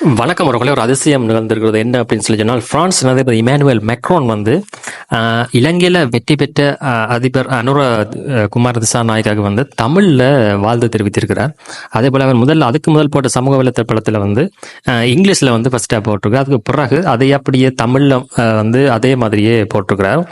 வணக்கம் அவர்களே ஒரு அதிசயம் நிகழ்ந்திருக்கிறது. என்ன அப்படின்னு சொல்லி சொன்னால் பிரான்ஸ் அதிபர் இமானுவேல் மெக்ரோன் வந்து இலங்கையில் வெற்றி பெற்ற அதிபர் அனுர குமார் குமார திசாநாயக்காக வந்து தமிழில் வாழ்த்து தெரிவித்திருக்கிறார். அதே போல் அவர் முதல்ல அதுக்கு முதல் போட்ட சமூக வலைத்தளத்தில் வந்து இங்கிலீஷில் வந்து ஃபஸ்ட்டாக போட்டிருக்கார். அதுக்கு பிறகு அதை அப்படியே தமிழில் வந்து அதே மாதிரியே போட்டிருக்கிறார்.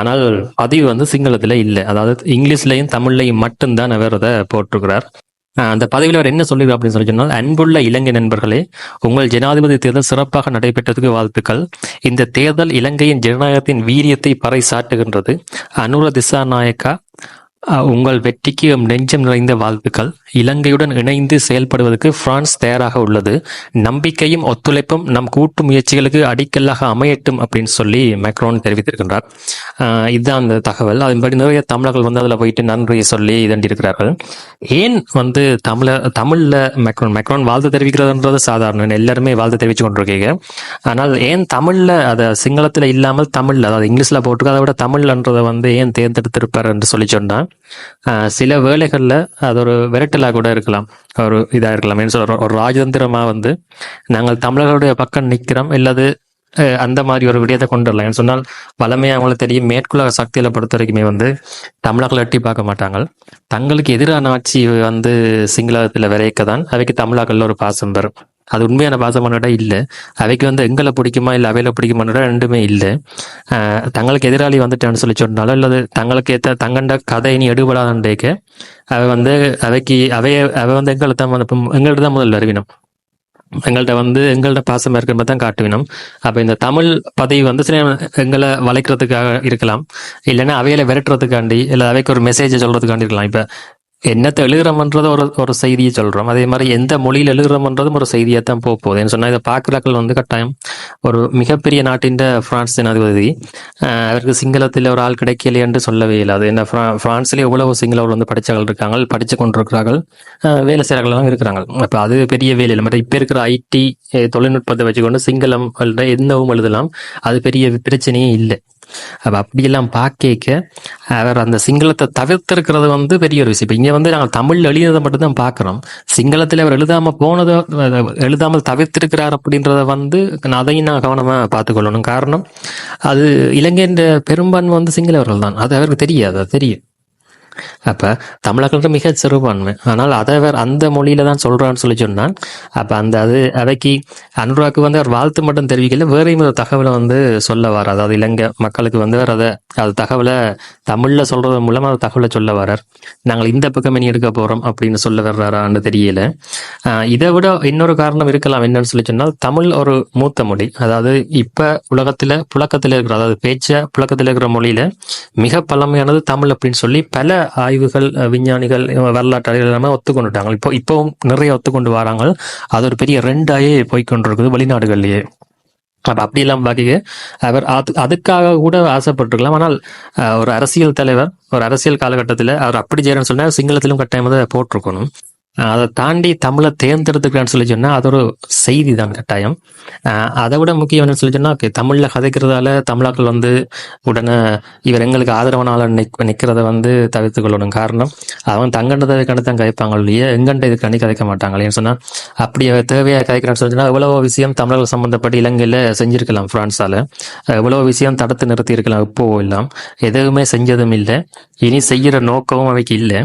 ஆனால் பதிவு வந்து சிங்களத்தில் இல்லை. அதாவது இங்கிலீஷ்லையும் தமிழ்லையும் மட்டும்தான் அவர் அதை போட்டிருக்கிறார். அந்த பதவியில் அவர் என்ன சொல்லுது அப்படின்னு சொல்லி சொன்னால் அன்புள்ள இலங்கை நண்பர்களே உங்கள் ஜனாதிபதி தேர்தல் சிறப்பாக நடைபெற்றதுக்கு வாழ்த்துக்கள். இந்த தேர்தல் இலங்கையின் ஜனநாயகத்தின் வீரியத்தை பறை சாட்டுகின்றது அனுர திசாநாயக்கா உங்கள் வெற்றிக்கு நெஞ்சம் நிறைந்த வாழ்த்துக்கள். இலங்கையுடன் இணைந்து செயல்படுவதற்கு பிரான்ஸ் தயாராக உள்ளது. நம்பிக்கையும் ஒத்துழைப்பும் நம் கூட்டு முயற்சிகளுக்கு அடிக்கல்லாக அமையட்டும் அப்படின்னு சொல்லி மேக்ரோன் தெரிவித்திருக்கின்றார். இதுதான் அந்த தகவல். அதன்படி நிறைய தமிழர்கள் வந்து அதில் போயிட்டு நன்றியை சொல்லி இதண்டிருக்கிறார்கள். ஏன் வந்து தமிழ தமிழில் மேக்ரோன் மேக்ரோன் வாழ்த்து தெரிவிக்கிறதுன்றது சாதாரணம் எல்லாருமே வாழ்த்து தெரிவிச்சு கொண்டிருக்கீங்க. ஆனால் ஏன் தமிழில் அதை சிங்களத்தில் இல்லாமல் தமிழில் அதாவது இங்கிலீஷில் போட்டுருக்கு அதை விட தமிழ்ன்றதை வந்து ஏன் தேர்ந்தெடுத்திருப்பார் என்று சொல்லி சொன்னால் சில வேலைகளில் அது ஒரு விரட்டலா கூட இருக்கலாம். ஒரு இதா இருக்கலாம். என்ன சொல்ற ஒரு ராஜதந்திரமா வந்து நாங்கள் தமிழர்களுடைய பக்கம் நிற்கிறோம் அல்லது அஹ் அந்த மாதிரி ஒரு விடயத்தை கொண்டு வரலாம். ஏன்னு சொன்னால் வளமையாக அவங்களுக்கு தெரியும் மேற்குலக சக்தியில பொறுத்த வரைக்குமே வந்து தமிழர்களை எட்டி பார்க்க மாட்டாங்க. தங்களுக்கு எதிரான ஆட்சி வந்து சிங்களத்தில் விரைக்க தான் அவைக்கு தமிழாக்கள்ல ஒரு பாசம் வரும் அது உண்மையான பாசமானோட இல்லை. அவைக்கு வந்து எங்களை பிடிக்குமா இல்லை அவையில பிடிக்குமானோட ரெண்டுமே இல்லை. ஆஹ் தங்களுக்கு எதிராளி வந்துட்டேன்னு சொல்லி சொன்னாலும் இல்லை தங்களுக்கு ஏற்ற தங்கண்ட கதை இனி எடுபடாதேக்க அவ வந்து அவைக்கு அவைய அவ வந்து எங்களை தான் வந்து எங்கள்கிட்ட தான் முதல்ல அறிவினம். எங்கள்கிட்ட வந்து எங்கள்கிட்ட பாசம் இருக்கிற மாதிரி தான் காட்டுவினோம். அப்ப இந்த தமிழ் பதவி வந்து சில எங்களை வளைக்கிறதுக்காக இருக்கலாம். இல்லைன்னா அவையில விரட்டுறதுக்காண்டி இல்லை அவைக்கு ஒரு மெசேஜை சொல்றதுக்காண்டி இருக்கலாம். இப்ப என்னத்தை எழுதுறோம்ன்றது ஒரு ஒரு செய்தியை சொல்கிறோம் அதே மாதிரி எந்த மொழியில் எழுதுறோம்ன்றதும் ஒரு செய்தியாக தான் போக போகுது. என்ன சொன்னால் இதை பார்க்குறாக்கள் வந்து கட்டாயம். ஒரு மிகப்பெரிய நாட்டின் பிரான்ஸ் ஜனாதிபதி அவருக்கு சிங்களத்தில் ஒரு ஆள் கிடைக்கலையே என்று சொல்லவே இல்லை. அது என்ன ஃப்ரா ஃப்ரான்ஸ்லேயே எவ்வளவு சிங்களவர் வந்து படிச்சவர்கள் இருக்காங்க படிச்சு கொண்டிருக்கிறார்கள். வேலை செய்கிறார்கள்லாம் இருக்கிறாங்க அப்போ அது பெரிய வேலை இல்லை இப்போ இருக்கிற ஐடி தொழில்நுட்பத்தை வச்சுக்கொண்டு சிங்களம் என்னவும் எழுதலாம். அது பெரிய பிரச்சனையே இல்லை. அப்போ அப்படியெல்லாம் பார்க்க அவர் அந்த சிங்களத்தை தவிர்த்திருக்கிறது வந்து பெரிய ஒரு விஷயம். இப்போ இங்கே வந்து நாங்கள் தமிழ் எழுதியதை மட்டும்தான் பார்க்குறோம். சிங்களத்தில் அவர் எழுதாம போனதை எழுதாமல் தவிர்த்திருக்கிறார் அப்படின்றத வந்து அதையும் நான் கவனமாக பார்த்துக்கொள்ளணும். காரணம் அது இலங்கையின் பெரும்பான்மை வந்து சிங்களவர்கள் தான் அது அவருக்கு தெரியாது அது தெரியும். அப்ப தமிழர்கள்ட்ட மிக சிறுபான்மை. ஆனால் அதை அவர் அந்த மொழியில தான் சொல்றான்னு சொல்லி சொன்னால் அப்போ அந்த அது அதைக்கு அனுராக்கு வந்து அவர் வாழ்த்து மட்டும் தெரிவிக்கல வேறையும் ஒரு தகவலை வந்து சொல்ல வர அதாவது இலங்கை மக்களுக்கு வந்து அவர் அதை அது தகவலை தமிழ்ல சொல்றது மூலமாக அந்த தகவலை சொல்ல வரார் நாங்கள் இந்த பக்கம் இனி எடுக்க போறோம் அப்படின்னு சொல்ல வர்றாரான்னு தெரியல. ஆஹ் இதை விட இன்னொரு காரணம் இருக்கலாம் என்னன்னு சொல்லி சொன்னால் தமிழ் ஒரு மூத்த மொழி. அதாவது இப்போ உலகத்துல புழக்கத்துல இருக்கிற அதாவது பேச்சை புழக்கத்துல இருக்கிற மொழியில மிக பழமையானது தமிழ் அப்படின்னு சொல்லி பல ஆய்வுகள் விஞ்ஞானிகள் அஹ், வரலாற்றாளர்கள் எல்லாமே ஒத்துக்கொண்டுட்டாங்க. இப்போ இப்போவும் நிறைய ஒத்துக்கொண்டு வராங்க. அது ஒரு பெரிய ரெண்டாயே போய்கொண்டிருக்குது வெளிநாடுகள்லயே. அப்போ அப்படியெல்லாம் வகையே அவர் அது அதுக்காக கூட ஆசைப்பட்டிருக்கலாம். ஆனால் அஹ், ஒரு அரசியல் தலைவர் ஒரு அரசியல் காலகட்டத்தில் அவர் அப்படி செய்யறேன்னு சொன்னா சிங்களத்திலும் கட்டாயம் அதை போட்டிருக்கணும். அதை தாண்டி தமிழை தேர்ந்தெடுத்துக்கிறான்னு சொல்லி சொன்னால் அது ஒரு செய்தி தான் கட்டாயம் அதை விட முக்கியம் என்னன்னு சொல்லி சொன்னால் ஓகே தமிழில் கதைக்கிறதால தமிழாக்கள் வந்து உடனே இவர் எங்களுக்கு ஆதரவனால நிக் நிற்கிறத வந்து தவிர்த்து கொள்ளணும் காரணம் அவங்க தங்கண்டதை தான் கதைப்பாங்க இல்லையே எங்கண்ட இது கதைக்க மாட்டாங்க ஏன்னு அப்படி அவ தேவையாக கதைக்கிறான்னு சொல்லி சொன்னால் எவ்வளவோ விஷயம் தமிழர்கள் சம்மந்தப்பட்டு இலங்கையில் செஞ்சிருக்கலாம் ஃப்ரான்ஸால் எவ்வளவோ விஷயம் தடுத்து நிறுத்தி இருக்கலாம் இப்போ எல்லாம் எதுவுமே செஞ்சதும் இல்லை. இனி செய்கிற நோக்கமும் அவைக்கு இல்லை.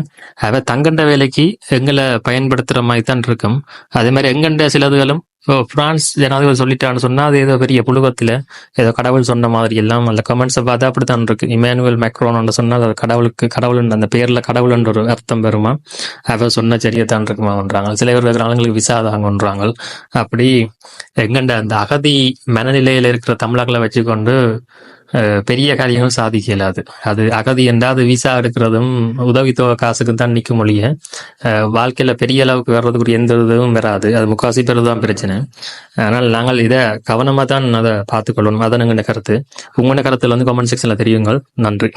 அவ தங்கண்ட வேலைக்கு எங்களை பயன்படுத்துற மாதிரி தான் இருக்கும். அதே மாதிரி எங்கண்ட சிலதுகளும் இப்போ பிரான்ஸ் ஜனாதிபதி சொல்லிட்டான்னு சொன்னால் அது ஏதோ பெரிய புழுகத்துல ஏதோ கடவுள் சொன்ன மாதிரி எல்லாம் அந்த கமெண்ட்ஸை பார்த்தா அப்படித்தான் இருக்கு. இமானுவல் மேக்ரோன்னு சொன்னால் அது கடவுளுக்கு கடவுள் அந்த பேர்ல கடவுள்ன்ற ஒரு அர்த்தம் பெறுமா அவ சொன்ன சரியாத்தான் இருக்குமான்றாங்க சில பேர் ஆளுங்களுக்கு விசா தாங்கன்றாங்க அப்படி எங்கண்ட அந்த அகதி மனநிலையில் இருக்கிற தமிழர்களை வச்சுக்கொண்டு பெரிய காரியமும் சாதிக்க இயலாது அது அகதி என்றால் அது விசா எடுக்கிறதும் உதவித்தொகை காசுக்கு தான் நிற்கும் மொழிய வாழ்க்கையில பெரிய அளவுக்கு வர்றதுக்குரிய எந்த இதுவும் வராது. அது முக்காசி பேர் தான் பிரச்சனை. ஆனால் நாங்கள் இதை கவனமா தான் அதை பார்த்துக்கொள்ளணும் அதான் எங்களோட கருத்து. உங்களோட கருத்துல வந்து கமெண்ட் செக்ஷன்ல தெரியுங்கள். நன்றி.